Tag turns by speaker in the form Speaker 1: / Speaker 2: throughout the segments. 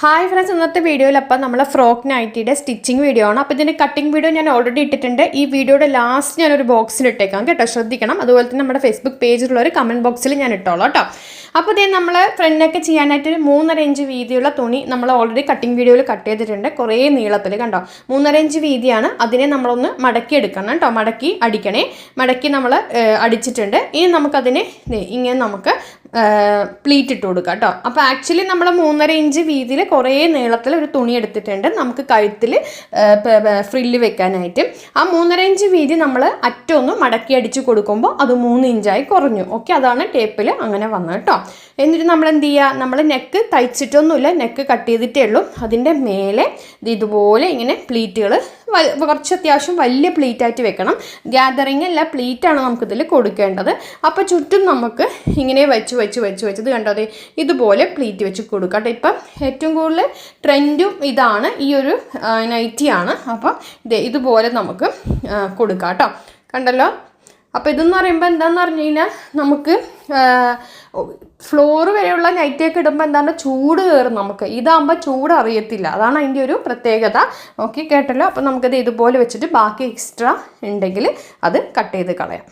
Speaker 1: Hi friends ഇന്നത്തെ വീഡിയോയിൽ അപ്പം നമ്മൾ ഫ്രോക്ക് നൈറ്റിയുടെ സ്റ്റിച്ചിങ് വീഡിയോ ആണ്. അപ്പോൾ ഇതിന്റെ കട്ടിംഗ് വീഡിയോ ഞാൻ ഓൾറെഡി ഇട്ടിട്ടുണ്ട്. ഈ വീഡിയോയുടെ ലാസ്റ്റ് ഞാനൊരു ബോക്സിൽ ഇട്ടേക്കാം കേട്ടോ. ശ്രദ്ധിക്കണം. അതുപോലെ തന്നെ നമ്മുടെ ഫേസ്ബുക്ക് പേജിലുള്ള ഒരു കമന്റ് ബോക്സിൽ ഞാൻ ഇട്ടോളാം കേട്ടോ. അപ്പോൾ ഇതേ നമ്മൾ ഫ്രണ്ടിനൊക്കെ ചെയ്യാനായിട്ട് ഒരു മൂന്നര ഇഞ്ച് വീതിയുള്ള തുണി നമ്മൾ ഓൾറെഡി കട്ടിംഗ് വീഡിയോയിൽ കട്ട് ചെയ്തിട്ടുണ്ട്. കുറേ നീളത്തിൽ കണ്ടോ. മൂന്നര ഇഞ്ച് വീതിയാണ്. അതിനെ നമ്മളൊന്ന് മടക്കി എടുക്കണം കേട്ടോ. മടക്കി അടിക്കണേ. മടക്കി നമ്മൾ അടിച്ചിട്ടുണ്ട്. ഇനി നമുക്കതിനെ ഇങ്ങനെ നമുക്ക് പ്ലീറ്റ് ഇട്ട് കൊടുക്കാം കേട്ടോ അപ്പോൾ ആക്ച്വലി നമ്മൾ മൂന്നര ഇഞ്ച് വീതിയിൽ കുറേ നീളത്തിൽ ഒരു തുണി എടുത്തിട്ടുണ്ട്. നമുക്ക് കഴുത്തിൽ ഫ്രില്ല് വെക്കാനായിട്ട്. ആ മൂന്നര ഇഞ്ച് വീതി നമ്മൾ അറ്റൊന്ന് മടക്കി അടിച്ച് കൊടുക്കുമ്പോൾ അത് മൂന്ന് ഇഞ്ചായി കുറഞ്ഞു. ഓക്കെ അതാണ് ടേപ്പിൽ അങ്ങനെ വന്നത് കേട്ടോ എന്നിട്ട് നമ്മൾ എന്ത് ചെയ്യുക നമ്മൾ നെക്ക് തയ്ച്ചിട്ടൊന്നുമില്ല. നെക്ക് കട്ട് ചെയ്തിട്ടേ ഉള്ളൂ. അതിന്റെ മേലെ ഇത് ഇതുപോലെ ഇങ്ങനെ പ്ലീറ്റുകൾ കുറച്ച് അത്യാവശ്യം വലിയ പ്ലീറ്റായിട്ട് വെക്കണം. ഗ്യാതറിങ് അല്ല പ്ലീറ്റാണ് നമുക്കിതിൽ കൊടുക്കേണ്ടത്. അപ്പോൾ ചുറ്റും നമുക്ക് ഇങ്ങനെ വെച്ച് വെച്ച് വെച്ച് വെച്ച്. ഇത് കണ്ടോ? അതെ ഇതുപോലെ പ്ലീറ്റ് വെച്ച് കൊടുക്കാം കേട്ടോ. ഇപ്പം ഏറ്റവും കൂടുതൽ ട്രെൻഡും ഇതാണ് ഈ ഒരു നൈറ്റിയാണ് അപ്പം ഇത് ഇതുപോലെ നമുക്ക് കൊടുക്കാം കേട്ടോ. കണ്ടല്ലോ? അപ്പോൾ ഇതെന്ന് പറയുമ്പോൾ എന്താണെന്ന് പറഞ്ഞു കഴിഞ്ഞാൽ നമുക്ക് ഫ്ലോർ വരെയുള്ള നൈറ്റിയൊക്കെ ഇടുമ്പോൾ എന്താണ്? ചൂട് കയറും നമുക്ക്. ഇതാകുമ്പോൾ ചൂട് അറിയത്തില്ല. അതാണ് അതിന്റെ ഒരു പ്രത്യേകത. ഓക്കെ കേട്ടല്ലോ? അപ്പോൾ നമുക്കത് ഇതുപോലെ വെച്ചിട്ട് ബാക്കി എക്സ്ട്രാ ഉണ്ടെങ്കിൽ അത് കട്ട് ചെയ്ത് കളയാം.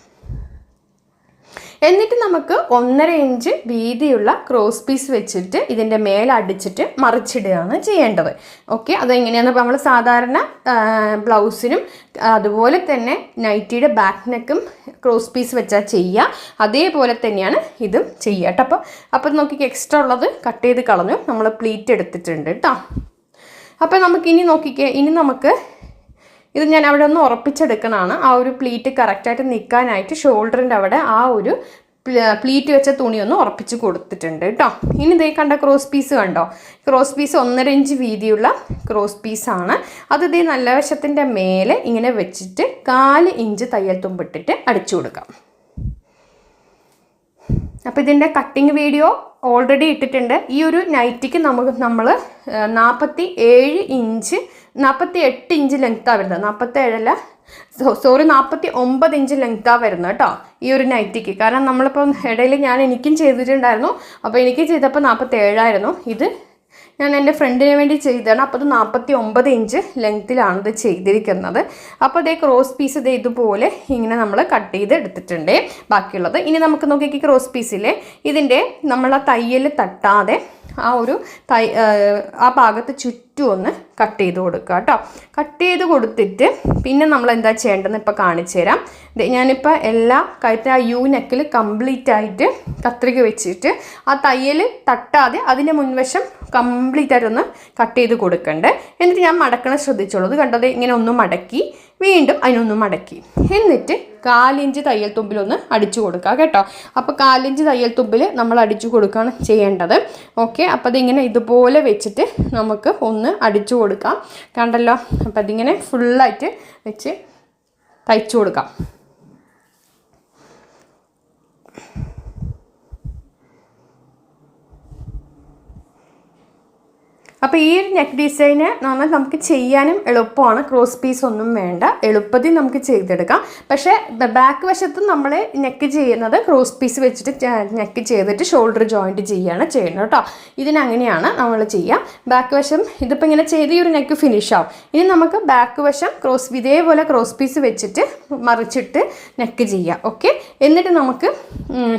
Speaker 1: എന്നിട്ട് നമുക്ക് ഒന്നര ഇഞ്ച് വീതിയുള്ള ക്രോസ് പീസ് വെച്ചിട്ട് ഇതിന്റെ മേലെ അടിച്ചിട്ട് മറിച്ചിടുകയാണ് ചെയ്യേണ്ടത്. ഓക്കെ അതെങ്ങനെയാണെന്ന് നമ്മൾ സാധാരണ ബ്ലൗസിനും അതുപോലെ തന്നെ നൈറ്റിയുടെ ബാക്ക് നെക്കും ക്രോസ് പീസ് വെച്ചാൽ ചെയ്യുക അതേപോലെ തന്നെയാണ് ഇതും ചെയ്യുക കേട്ടോ അപ്പോൾ അപ്പോൾ നോക്കി എക്സ്ട്രാ ഉള്ളത് കട്ട് ചെയ്ത് കളഞ്ഞു. നമ്മൾ പ്ലീറ്റ് എടുത്തിട്ടുണ്ട് കേട്ടോ അപ്പോൾ നമുക്കിനി നോക്കിക്കേ ഇനി നമുക്ക് ഇത് ഞാൻ അവിടെ ഒന്ന് ഉറപ്പിച്ചെടുക്കണമാണ് ആ ഒരു പ്ലീറ്റ് കറക്റ്റായിട്ട് നിൽക്കാനായിട്ട് ഷോൾഡറിന്റെ അവിടെ ആ ഒരു പ്ലീറ്റ് വെച്ച തുണി ഒന്ന് ഉറപ്പിച്ച് കൊടുത്തിട്ടുണ്ട് കേട്ടോ ഇനി ഇതേ കണ്ട ക്രോസ് പീസ് കണ്ടോ? ക്രോസ് പീസ് ഒന്നര ഇഞ്ച് വീതിയുള്ള ക്രോസ് പീസാണ് അത് ഇതേ നല്ല വശത്തിന്റെ മേലെ ഇങ്ങനെ വെച്ചിട്ട് കാൽ ഇഞ്ച് തയ്യൽ തുമ്പിട്ടിട്ട് അടിച്ചു കൊടുക്കാം. അപ്പോൾ ഇതിന്റെ കട്ടിങ് വീഡിയോ ഓൾറെഡി ഇട്ടിട്ടുണ്ട്. ഈ ഒരു നൈറ്റിക്ക് നമുക്ക് നമ്മൾ നാൽപ്പത്തി ഏഴ് ഇഞ്ച് നാൽപ്പത്തി എട്ട് ഇഞ്ച് ലെങ്ത്താണ് വരുന്നത്. നാൽപ്പത്തി ഏഴല്ല സോറി നാൽപ്പത്തി ഒമ്പത് ഇഞ്ച് ലെങ്ത്താണ് വരുന്നത് കേട്ടോ ഈ ഒരു നൈറ്റിക്ക് കാരണം നമ്മളിപ്പം ഇടയിൽ ഞാൻ എനിക്കും ചെയ്തിട്ടുണ്ടായിരുന്നു. അപ്പോൾ എനിക്ക് ചെയ്തപ്പോൾ നാൽപ്പത്തി ഏഴായിരുന്നു ഇത് ഞാൻ എന്റെ ഫ്രണ്ടിന് വേണ്ടി ചെയ്തതാണ്. അപ്പോൾ അത് നാൽപ്പത്തി ഒമ്പത് ഇഞ്ച് ലെങ്ത്തിലാണ് ഇത് ചെയ്തിരിക്കുന്നത്. അപ്പോൾ അതേ ക്രോസ് പീസ് ഇത് ഇതുപോലെ ഇങ്ങനെ നമ്മൾ കട്ട് ചെയ്ത് എടുത്തിട്ടുണ്ട്. ബാക്കിയുള്ളത് ഇനി നമുക്ക് നോക്കിക്കി ക്രോസ് പീസിലെ ഇതിന്റെ നമ്മൾ തയ്യൽ തട്ടാതെ ആ ഒരു തൈ ആ ഭാഗത്ത് ചുറ്റും ഒന്ന് കട്ട് ചെയ്ത് കൊടുക്കുക കേട്ടോ. കട്ട് ചെയ്ത് കൊടുത്തിട്ട് പിന്നെ നമ്മൾ എന്താ ചെയ്യേണ്ടതെന്ന് ഇപ്പോൾ കാണിച്ചു തരാം. ഞാനിപ്പോൾ എല്ലാ കഴുത്ത ആ യു നെക്കിൽ കംപ്ലീറ്റ് ആയിട്ട് കത്രിക വെച്ചിട്ട് ആ തയ്യൽ തട്ടാതെ അതിന്റെ മുൻവശം കംപ്ലീറ്റ് ആയിട്ടൊന്ന് കട്ട് ചെയ്ത് കൊടുക്കണ്ടേ. എന്നിട്ട് ഞാൻ മടക്കണം ശ്രദ്ധിച്ചോളൂ. ഇത് കണ്ടത് ഇങ്ങനെ ഒന്ന് മടക്കി വീണ്ടും അതിനൊന്ന് മടക്കി. എന്നിട്ട് കാലിഞ്ച് തയ്യൽ തുമ്പിലൊന്ന് അടിച്ചു കൊടുക്കുക കേട്ടോ. അപ്പോൾ കാലിഞ്ച് തയ്യൽ തുമ്പിൽ നമ്മൾ അടിച്ചു കൊടുക്കുകയാണ് ചെയ്യേണ്ടത്. ഓക്കെ അപ്പോൾ അതിങ്ങനെ ഇതുപോലെ വെച്ചിട്ട് നമുക്ക് ഒന്ന് അടിച്ചു കൊടുക്കാം. കണ്ടല്ലോ? അപ്പോൾ അതിങ്ങനെ ഫുള്ളായിട്ട് വെച്ച് തയ്ച്ചു കൊടുക്കാം. അപ്പോൾ ഈ ഒരു നെക്ക് ഡിസൈന് എന്ന് പറഞ്ഞാൽ നമുക്ക് ചെയ്യാനും എളുപ്പമാണ്. ക്രോസ് പീസ് ഒന്നും വേണ്ട. എളുപ്പത്തിൽ നമുക്ക് ചെയ്തെടുക്കാം. പക്ഷേ ബാക്ക് വശത്ത് നമ്മൾ നെക്ക് ചെയ്യുന്നത് ക്രോസ് പീസ് വെച്ചിട്ട് നെക്ക് ചെയ്തിട്ട് ഷോൾഡർ ജോയിന്റ് ചെയ്യുകയാണ് ചെയ്യുന്നത് കേട്ടോ. ഇതിനങ്ങനെയാണ് നമ്മൾ ചെയ്യുക ബാക്ക് വശം ഇതിപ്പോൾ ഇങ്ങനെ ചെയ്ത് ഈ ഒരു നെക്ക് ഫിനിഷ് ആവും. ഇനി നമുക്ക് ബാക്ക് വശം ക്രോസ് ഇതേപോലെ ക്രോസ് പീസ് വെച്ചിട്ട് മറിച്ചിട്ട് നെക്ക് ചെയ്യാം. ഓക്കെ എന്നിട്ട് നമുക്ക്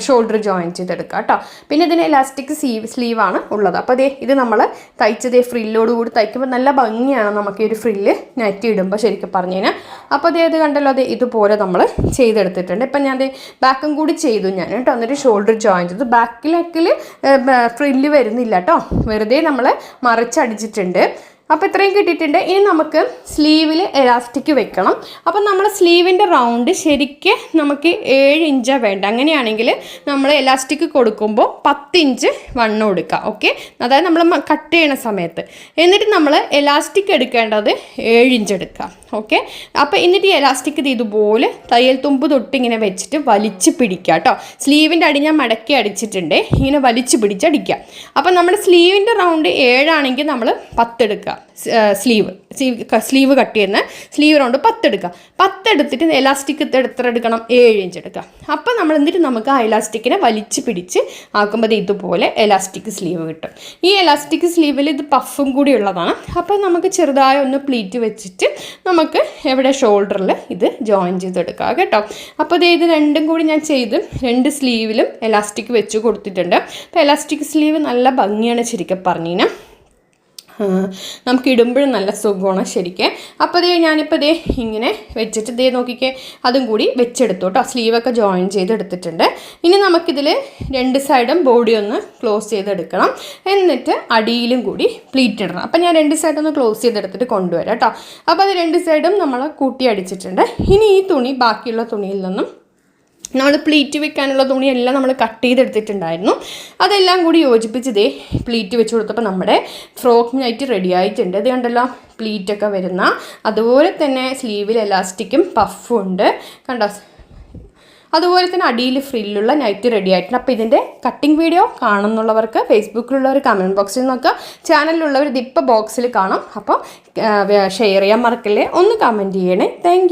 Speaker 1: ഷോൾഡർ ജോയിൻ ചെയ്തെടുക്കാം കേട്ടോ. പിന്നെ ഇതിന് ഇലാസ്റ്റിക് സ്ലീവ് സ്ലീവാണ് ഉള്ളത്. അപ്പോൾ അതേ ഇത് നമ്മൾ തയ്ച്ചത് ഫ്രില്ലോട് കൂടി തയ്ക്കുമ്പോൾ നല്ല ഭംഗിയാണ് നമുക്ക് ഈ ഒരു ഫ്രില്ല് നെറ്റ് ഇടുമ്പോൾ ശരിക്കും പറഞ്ഞു കഴിഞ്ഞാൽ അപ്പോൾ അതേ അത് കണ്ടല്ലോ അതെ ഇതുപോലെ നമ്മൾ ചെയ്തെടുത്തിട്ടുണ്ട്. ഇപ്പം ഞാൻ ബാക്കും കൂടി ചെയ്തു ഞാൻ കേട്ടോ. എന്നിട്ട് ഷോൾഡർ ജോയിൻ ചെയ്തു. ബാക്കിലേക്കിൽ ഫ്രില്ല് വരുന്നില്ല കേട്ടോ. വെറുതെ നമ്മൾ മറിച്ചടിച്ചിട്ടുണ്ട്. അപ്പോൾ ഇത്രയും കിട്ടിയിട്ടുണ്ട്. ഇനി നമുക്ക് സ്ലീവിൽ എലാസ്റ്റിക് വെക്കണം. അപ്പം നമ്മൾ സ്ലീവിന്റെ റൗണ്ട് ശരിക്ക് നമുക്ക് ഏഴ് ഇഞ്ചാണ് വേണ്ട. അങ്ങനെയാണെങ്കിൽ നമ്മൾ എലാസ്റ്റിക് കൊടുക്കുമ്പോൾ പത്ത് ഇഞ്ച് വണ്ണം കൊടുക്കുക ഓക്കെ അതായത് നമ്മൾ കട്ട് ചെയ്യണ സമയത്ത്. എന്നിട്ട് നമ്മൾ എലാസ്റ്റിക് എടുക്കേണ്ടത് ഏഴ് ഇഞ്ച് എടുക്കുക ഓക്കെ അപ്പോൾ എന്നിട്ട് ഈ എലാസ്റ്റിക് ഇത് ഇതുപോലെ തയ്യൽ തുമ്പ് തൊട്ട് ഇങ്ങനെ വെച്ചിട്ട് വലിച്ച് പിടിക്കുക കേട്ടോ. സ്ലീവിന്റെ അടി ഞാൻ മടക്കി അടിച്ചിട്ടുണ്ട്. ഇങ്ങനെ വലിച്ച് പിടിച്ചടിക്കുക അപ്പം നമ്മുടെ സ്ലീവിന്റെ റൗണ്ട് ഏഴാണെങ്കിൽ നമ്മൾ പത്തെടുക്കുക എടുക്കുക സ്ലീവ്. സ്ലീവ് കട്ട് ചെയ്യുന്ന സ്ലീവ് റൗണ്ട് പത്ത് എടുക്കുക പത്ത് എടുത്തിട്ട് എലാസ്റ്റിക് എത്ര എടുക്കണം? ഏഴ് ഇഞ്ച് എടുക്കുക. അപ്പം നമ്മൾ എന്നിട്ട് നമുക്ക് ആ എലാസ്റ്റിക്കിനെ വലിച്ച് പിടിച്ച് ആക്കുമ്പോൾ ഇതുപോലെ എലാസ്റ്റിക് സ്ലീവ് കിട്ടും. ഈ എലാസ്റ്റിക് സ്ലീവിൽ ഇത് പഫും കൂടി ഉള്ളതാണ്. അപ്പം നമുക്ക് ചെറുതായ ഒന്ന് പ്ലീറ്റ് വെച്ചിട്ട് നമുക്ക് എവിടെ ഷോൾഡറിൽ ഇത് ജോയിൻ ചെയ്തെടുക്കുക കേട്ടോ. അപ്പോൾ ദേ ഇത് രണ്ടും കൂടി ഞാൻ ചെയ്ത് രണ്ട് സ്ലീവിലും എലാസ്റ്റിക് വെച്ച് കൊടുത്തിട്ടുണ്ട്. അപ്പോൾ എലാസ്റ്റിക് സ്ലീവ് നല്ല ഭംഗിയാണ് ശരിക്കും പറഞ്ഞിന്. നമുക്ക് ഇടുമ്പോഴും നല്ല സുഖമാണ് ശരിക്കും. അപ്പോൾ ദേ ഞാനിപ്പോൾ ദേ ഇങ്ങനെ വെച്ചിട്ട് ദേ നോക്കിക്കേ അതും കൂടി വെച്ചെടുത്തു കേട്ടോ. സ്ലീവൊക്കെ ജോയിൻ ചെയ്തെടുത്തിട്ടുണ്ട്. ഇനി നമുക്കിതിൽ രണ്ട് സൈഡും ബോഡി ഒന്ന് ക്ലോസ് ചെയ്തെടുക്കണം. എന്നിട്ട് അടിയിലും കൂടി പ്ലീറ്റ് ഇടണം. അപ്പോൾ ഞാൻ രണ്ട് സൈഡും ഒന്ന് ക്ലോസ് ചെയ്തെടുത്തിട്ട് കൊണ്ടുവരാം കേട്ടോ. അപ്പോൾ അത് രണ്ട് സൈഡും നമ്മൾ കൂട്ടി അടിച്ചിട്ടുണ്ട്. ഇനി ഈ തുണി ബാക്കിയുള്ള തുണിയിൽ നിന്നും നമ്മൾ പ്ലീറ്റ് വെക്കാനുള്ള തുണിയെല്ലാം നമ്മൾ കട്ട് ചെയ്തെടുത്തിട്ടുണ്ടായിരുന്നു. അതെല്ലാം കൂടി യോജിപ്പിച്ച് ഇതേ പ്ലീറ്റ് വെച്ച് കൊടുത്തപ്പോൾ നമ്മുടെ ഫ്രോക്ക് നൈറ്റ് റെഡി ആയിട്ടുണ്ട്. ഇത് കണ്ടല്ലോ പ്ലീറ്റൊക്കെ വരുന്ന. അതുപോലെ തന്നെ സ്ലീവിൽ എലാസ്റ്റിക്കും പഫും ഉണ്ട്. കണ്ടോ? അതുപോലെ തന്നെ അടിയിൽ ഫ്രില്ലുള്ള നൈറ്റ് റെഡി ആയിട്ടുണ്ട്. അപ്പോൾ ഇതിന്റെ കട്ടിംഗ് വീഡിയോ കാണുന്നുള്ളവർക്ക് ഫേസ്ബുക്കിലുള്ളവർ കമന്റ് ബോക്സിൽ നോക്കുക. ചാനലിലുള്ളവർ ഇതിപ്പോൾ ബോക്സിൽ കാണും. അപ്പോൾ ഷെയർ ചെയ്യാൻ മറക്കല്ലേ? ഒന്ന് കമന്റ് ചെയ്യണേ. താങ്ക്